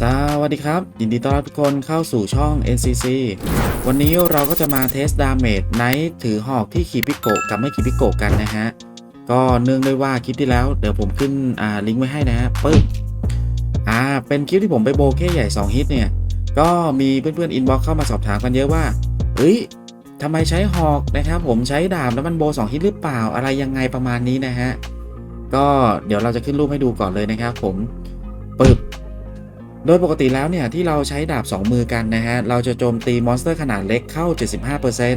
สวัสดีครับ ยินดีต้อนรับทุกคนเข้าสู่ช่อง NCC วันนี้เราก็จะมาเทสดาเมจไนท์ถือหอกที่ขีปิโกกับไม่ขีปิโกกันนะฮะ ก็เนื่องด้วยว่าคลิปที่แล้วเดี๋ยวผมขึ้นอ่าลิงก์ไว้ให้นะฮะปึ๊บอ่าเป็นคลิปที่ผมไปโบเก้ใหญ่ 2 ฮิตเนี่ย ก็มีเพื่อนๆอินบ็อกเข้ามาสอบถามกันเยอะว่าเฮ้ยทำไมใช้หอกนะครับผมใช้ดาบแล้วมันโบ 2 ฮิตหรือเปล่าอะไรยังไงประมาณนี้นะฮะก็เดี๋ยวเราจะขึ้นรูปให้ดูก่อนเลยนะครับผมปึ๊บ โดยปกติแล้วเนี่ยที่เราใช้ดาบ 2 มือกันนะฮะ เราจะโจมตีมอนสเตอร์ขนาดเล็กเข้า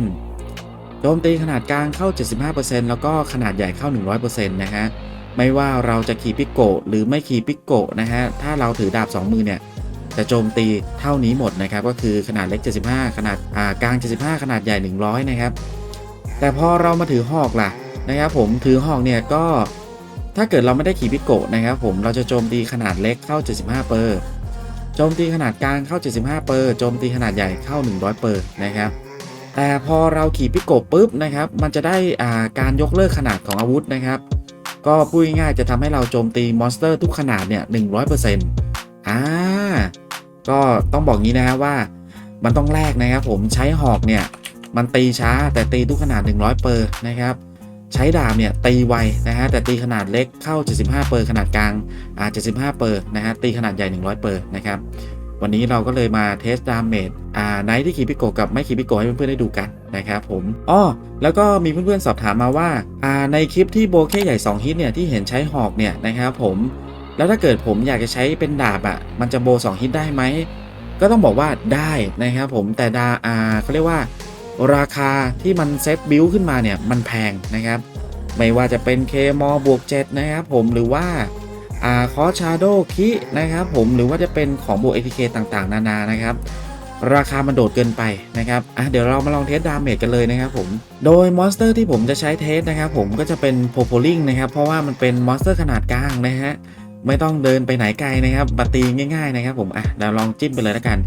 75%โจมตีขนาดกลางเข้า 75%แล้วก็ขนาดใหญ่เข้า 100%นะฮะ ไม่ว่าเราจะขี่ปิกโกหรือไม่ขี่ปิกโกนะฮะ ถ้าเราถือดาบ 2 มือเนี่ยจะโจมตีเท่านี้หมดนะครับ ก็คือขนาดเล็ก 75 ขนาดอ่ากลาง 75 ขนาดใหญ่ 100 นะครับ แต่พอเรามาถือหอกล่ะนะครับผมถือหอกเนี่ยก็ถ้าเกิดเราไม่ได้ขี่ปิโกะนะครับผมเราจะโจมตีขนาดเล็กเข้า 75 เปอร์ โจมตีขนาดกลางเข้า 75 เปอร์โจมตีขนาดใหญ่เข้า 100 เปอร์นะครับแต่พอเราขี่ปิโกปุ๊บนะครับมันจะได้อ่าการยกเลิกขนาดของอาวุธนะครับก็พูดง่ายๆจะทำให้เราโจมตีมอนสเตอร์ทุกขนาดเนี่ย100%อ่าก็ต้องบอกงี้นะครับว่ามันต้องแลกนะครับผมใช้หอกเนี่ย มันตีช้าแต่ตีทุกขนาด 100เปอร์นะครับ ใช้ดาบเนี่ยตีไวนะฮะแต่ตีขนาดเล็กเข้า 75 เปอร์ขนาดกลางอ่า75 เปอร์นะฮะตีขนาดใหญ่ 100 เปอร์นะครับวันนี้เราก็เลยมาเทสดาเมจอ่าไนท์ที่คีปิโกกับไม่คีปิโกให้เพื่อนๆได้ดูกันนะครับผมอ้อแล้วก็มีเพื่อนๆสอบถามมาว่าอ่าในคลิปที่โบแค่ใหญ่ 2 ฮิตเนี่ยที่เห็นใช้หอกเนี่ยนะครับผมแล้วถ้าเกิดผมอยากจะใช้เป็นดาบอะ่ะมันจะโบ 2 ฮิตได้ไหมก็ต้องบอกว่าได้นะครับผมแต่ดาอ่าเขาเรียกว่า ราคาที่มันเซตบิลขึ้นมาเนี่ยมันแพงนะครับ ไม่ว่าจะเป็นเคมอบวก7นะครับผมหรือว่าอาคอชาโดคินะครับผมหรือว่าจะเป็นของบวก ATK ต่างๆ นานานะครับ ราคามันโดดเกินไปนะครับอะเดี๋ยวเรามาลองเทสดาเมจกันเลยนะครับผมโดยมอนสเตอร์ที่ผมจะใช้เทสนะครับผมก็จะเป็นโพโพลิงนะครับเพราะว่ามันเป็นมอนสเตอร์ขนาดกลางนะฮะไม่ต้องเดินไปไหนไกลนะครับบัตตีง่าย ๆ นะครับผมอะเดี๋ยวลองจิ้มไปเลยแล้วกัน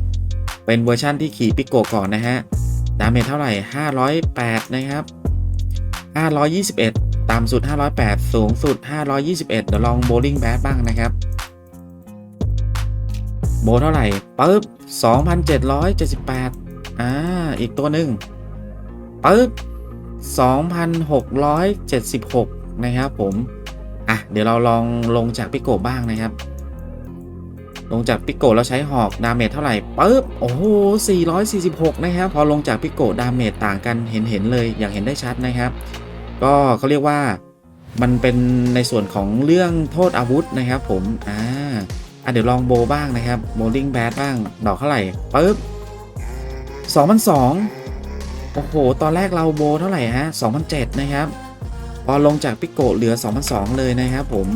เป็นเวอร์ชั่นที่ขี่ปิโกก่อนนะฮะ ดาเมจเท่าไหร่ 508 นะครับ 521 ต่ำสุด 508 สูงสุด 521 เดี๋ยวลองโบลิ่งแบดบ้างนะครับ โบเท่าไหร่ปึ๊บ 2,778 อ่า อีกตัวหนึ่งปึ๊บ 2,676 นะครับผม อะ เดี๋ยวเราลองลงจากปิโกบ้างนะครับ ลงจากปิโกแล้วใช้หอกดาเมจเท่าไหร่ปึ๊บโอ้โห 446 นะครับ พอลงจากปิโกดาเมจต่างกันเห็นเห็นเลยอย่างเห็นได้ชัดนะครับ ก็เขาเรียกว่ามันเป็นในส่วนของเรื่องโทษอาวุธนะครับผม อ่าอะเดี๋ยวลองโบบ้างนะครับโบลิ่งแบดบ้าง ดอกเท่าไหร่ปึ๊บ2,002 โอ้โห ตอนแรกเราโบเท่าไหร่ฮะ2,007 นะครับ พอลงจากปิโกเหลือ 2,002 เลยนะครับผม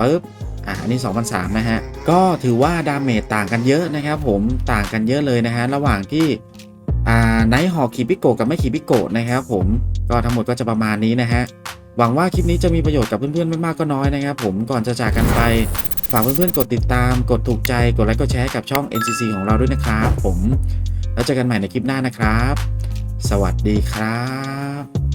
ปึ๊บ อ่าอันนี้ 2003นะฮะ ก็ถือว่าดาเมจต่างกันเยอะนะครับผมต่างกันเยอะเลยนะฮะ ระหว่างที่อ่าไนท์หอกคีปิโกกับไม่คีปิโกนะครับผมก็ทั้งหมดก็จะประมาณนี้นะฮะ หวังว่าคลิปนี้จะมีประโยชน์กับเพื่อนๆไม่มากก็น้อยนะครับผมก่อนจะจากกันไปฝากเพื่อนๆกดติดตาม กดถูกใจ กดไลค์ กดแชร์กับช่อง NCC ของเราด้วยนะครับผม แล้วเจอกันใหม่ในคลิปหน้านะครับ สวัสดีครับ